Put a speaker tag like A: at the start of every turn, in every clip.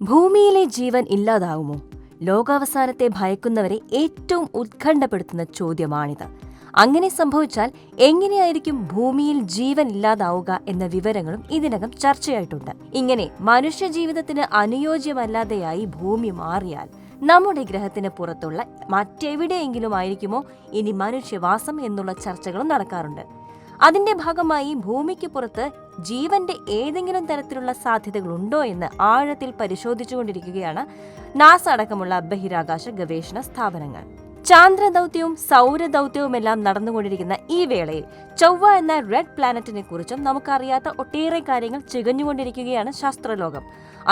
A: ഭൂമിയിലെ ജീവൻ ഇല്ലാതാവുമോ? ലോകാവസാനത്തെ ഭയക്കുന്നവരെ ഏറ്റവും ഉത്കണ്ഠപ്പെടുത്തുന്ന ചോദ്യമാണിത്. അങ്ങനെ സംഭവിച്ചാൽ എങ്ങനെയായിരിക്കും ഭൂമിയിൽ ജീവൻ ഇല്ലാതാവുക എന്ന വിവരങ്ങളും ഇതിനകം ചർച്ചയായിട്ടുണ്ട്. ഇങ്ങനെ മനുഷ്യജീവിതത്തിന് അനുയോജ്യമല്ലാതെയായി ഭൂമി മാറിയാൽ നമ്മുടെ ഗ്രഹത്തിന് പുറത്തുള്ള മറ്റെവിടെയെങ്കിലും ആയിരിക്കുമോ ഇനി മനുഷ്യവാസം എന്നുള്ള ചർച്ചകളും നടക്കാറുണ്ട്. അതിന്റെ ഭാഗമായി ഭൂമിക്ക് പുറത്ത് ജീവന്റെ ഏതെങ്കിലും തരത്തിലുള്ള സാധ്യതകൾ ഉണ്ടോ എന്ന് ആഴത്തിൽ പരിശോധിച്ചുകൊണ്ടിരിക്കുകയാണ് നാസ അടക്കമുള്ള ബഹിരാകാശ ഗവേഷണ സ്ഥാപനങ്ങൾ. ചാന്ദ്രദൗത്യവും സൗരദൗത്യവുമെല്ലാം നടന്നുകൊണ്ടിരിക്കുന്ന ഈ വേളയിൽ ചൊവ്വ എന്ന റെഡ് പ്ലാനറ്റിനെ കുറിച്ചും നമുക്കറിയാത്ത ഒട്ടേറെ കാര്യങ്ങൾ ചികഞ്ഞുകൊണ്ടിരിക്കുകയാണ് ശാസ്ത്രലോകം.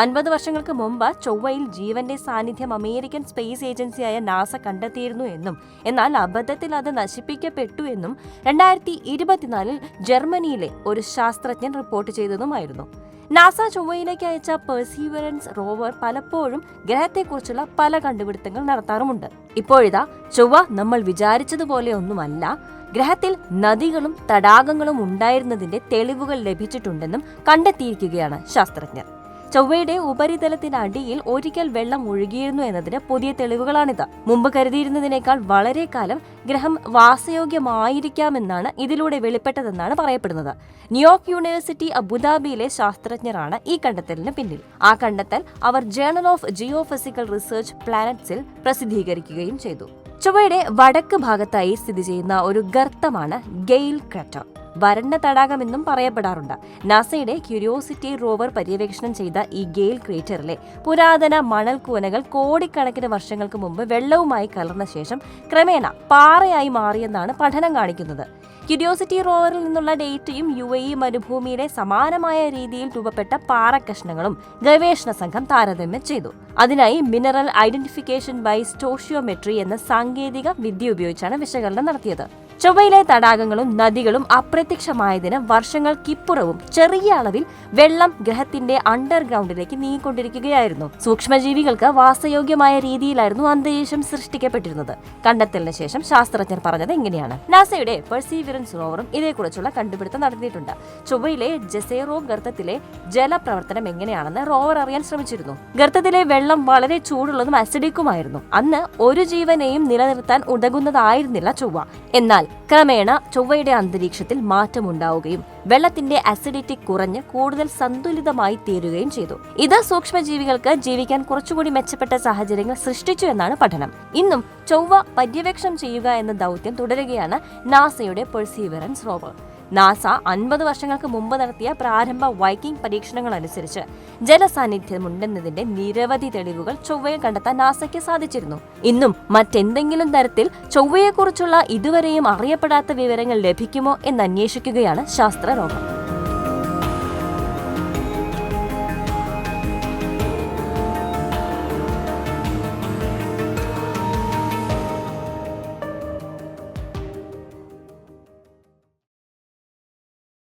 A: അൻപത് വർഷങ്ങൾക്ക് മുമ്പ് ചൊവ്വയിൽ ജീവന്റെ സാന്നിധ്യം അമേരിക്കൻ സ്പേസ് ഏജൻസിയായ നാസ കണ്ടെത്തിയിരുന്നു എന്നും എന്നാൽ അബദ്ധത്തിൽ അത് നശിപ്പിക്കപ്പെട്ടു എന്നും രണ്ടായിരത്തി ഇരുപത്തിനാലിൽ ജർമ്മനിയിലെ ഒരു ശാസ്ത്രജ്ഞൻ റിപ്പോർട്ട് ചെയ്തതുമായിരുന്നു. നാസ ചൊവ്വയിലേക്ക് അയച്ച പെർസീവറൻസ് റോവർ പലപ്പോഴും ഗ്രഹത്തെക്കുറിച്ചുള്ള പല കണ്ടുപിടുത്തങ്ങൾ നടത്താറുമുണ്ട്. ഇപ്പോഴിതാ ചൊവ്വ നമ്മൾ വിചാരിച്ചതുപോലെ ഒന്നുമല്ല ഗ്രഹത്തിൽ നദികളും തടാകങ്ങളും ഉണ്ടായിരുന്നതിന്റെ തെളിവുകൾ ലഭിച്ചിട്ടുണ്ടെന്നും കണ്ടെത്തിയിരിക്കുകയാണ് ശാസ്ത്രജ്ഞർ. ചൊവ്വയുടെ ഉപരിതലത്തിനടിയിൽ ഒരിക്കൽ വെള്ളം ഒഴുകിയിരുന്നു എന്നതിന് പുതിയ തെളിവുകളാണിത്. മുമ്പ് കരുതിയിരുന്നതിനേക്കാൾ വളരെ കാലം ഗ്രഹം വാസയോഗ്യമായിരിക്കാമെന്നാണ് ഇതിലൂടെ വെളിപ്പെട്ടതെന്നാണ് പറയപ്പെടുന്നത്. ന്യൂയോർക്ക് യൂണിവേഴ്സിറ്റി അബുദാബിയിലെ ശാസ്ത്രജ്ഞരാണ് ഈ കണ്ടെത്തലിന് പിന്നിൽ. ആ കണ്ടെത്തൽ അവർ journal of geophysical research പ്ലാനറ്റ്സിൽ പ്രസിദ്ധീകരിക്കുകയും ചെയ്തു. ചൊവ്വയുടെ വടക്ക് ഭാഗത്തായി സ്ഥിതി ചെയ്യുന്ന ഒരു ഗർത്തമാണ് ഗെയിൽ ക്രറ്റർ. വരണ്ട തടാകമെന്നും പറയപ്പെടാറുണ്ട്. നാസയുടെ ക്യൂരിയോസിറ്റി റോവർ പര്യവേക്ഷണം ചെയ്ത ഈ ഗെയിൽ ക്രേറ്ററിലെ പുരാതന മണൽ കൂനകൾ കോടിക്കണക്കിന് വർഷങ്ങൾക്ക് മുമ്പ് വെള്ളവുമായി കലർന്ന ശേഷം ക്രമേണ പാറയായി മാറിയെന്നാണ് പഠനം കാണിക്കുന്നത്. ക്യൂരിയോസിറ്റി റോവറിൽ നിന്നുള്ള ഡേറ്റയും യു എ ഇ മരുഭൂമിയിലെ സമാനമായ രീതിയിൽ രൂപപ്പെട്ട പാറക്കഷ്ണങ്ങളും ഗവേഷണ സംഘം താരതമ്യം ചെയ്തു. അതിനായി മിനറൽ ഐഡന്റിഫിക്കേഷൻ ബൈ സ്റ്റോഷിയോമെട്രി എന്ന സാങ്കേതിക വിദ്യ ഉപയോഗിച്ചാണ് വിശകലനം നടത്തിയത്. ചൊവ്വയിലെ തടാകങ്ങളും നദികളും അപ്രത്യക്ഷമായതിന് വർഷങ്ങൾക്കിപ്പുറവും ചെറിയ അളവിൽ വെള്ളം ഗ്രഹത്തിന്റെ അണ്ടർഗ്രൗണ്ടിലേക്ക് നീങ്ങിക്കൊണ്ടിരിക്കുകയായിരുന്നു. സൂക്ഷ്മജീവികൾക്ക് വാസയോഗ്യമായ രീതിയിലായിരുന്നു അന്തരീക്ഷം സൃഷ്ടിക്കപ്പെട്ടിരുന്നത്. കണ്ടെത്തലിന് ശേഷം ശാസ്ത്രജ്ഞർ പറഞ്ഞത് എങ്ങനെയാണ് നാസയുടെ പെർസീവിയറൻസ് റോവറും ഇതേക്കുറിച്ചുള്ള കണ്ടുപിടുത്തം നടത്തിയിട്ടുണ്ട്. ചൊവ്വയിലെ ജസേറോ ഗർത്തത്തിലെ ജലപ്രവർത്തനം എങ്ങനെയാണെന്ന് റോവർ അറിയാൻ ശ്രമിച്ചിരുന്നു. ഗർത്തത്തിലെ വെള്ളം വളരെ ചൂടുള്ളതും അസിഡിക്കുമായിരുന്നു അന്ന് ഒരു ജീവനെയും നിലനിർത്താൻ ഉതകുന്നതായിരുന്നില്ല ചൊവ്വ. ക്രമേണ ചൊവ്വയുടെ അന്തരീക്ഷത്തിൽ മാറ്റമുണ്ടാവുകയും വെള്ളത്തിന്റെ അസിഡിറ്റി കുറഞ്ഞ് കൂടുതൽ സന്തുലിതമായി തീരുകയും ചെയ്തു. ഇത് സൂക്ഷ്മജീവികൾക്ക് ജീവിക്കാൻ കുറച്ചുകൂടി മെച്ചപ്പെട്ട സാഹചര്യങ്ങൾ സൃഷ്ടിച്ചു എന്നാണ് പഠനം. ഇന്നും ചൊവ്വ പര്യവേക്ഷണം ചെയ്യുക എന്ന ദൗത്യം തുടരുകയാണ് നാസയുടെ പെർസീവറൻസ് റോവർ. നാസ അൻപത് വർഷങ്ങൾക്ക് മുമ്പ് നടത്തിയ പ്രാരംഭ വൈക്കിംഗ് പരീക്ഷണങ്ങൾ അനുസരിച്ച് ജലസാന്നിധ്യമുണ്ടെന്നതിന്റെ നിരവധി തെളിവുകൾ ചൊവ്വയെ കണ്ടെത്താൻ നാസയ്ക്ക് സാധിച്ചിരുന്നു. ഇന്നും മറ്റെന്തെങ്കിലും തരത്തിൽ ചൊവ്വയെക്കുറിച്ചുള്ള ഇതുവരെയും അറിയപ്പെടാത്ത വിവരങ്ങൾ ലഭിക്കുമോ എന്ന് അന്വേഷിക്കുകയാണ് ശാസ്ത്രലോകം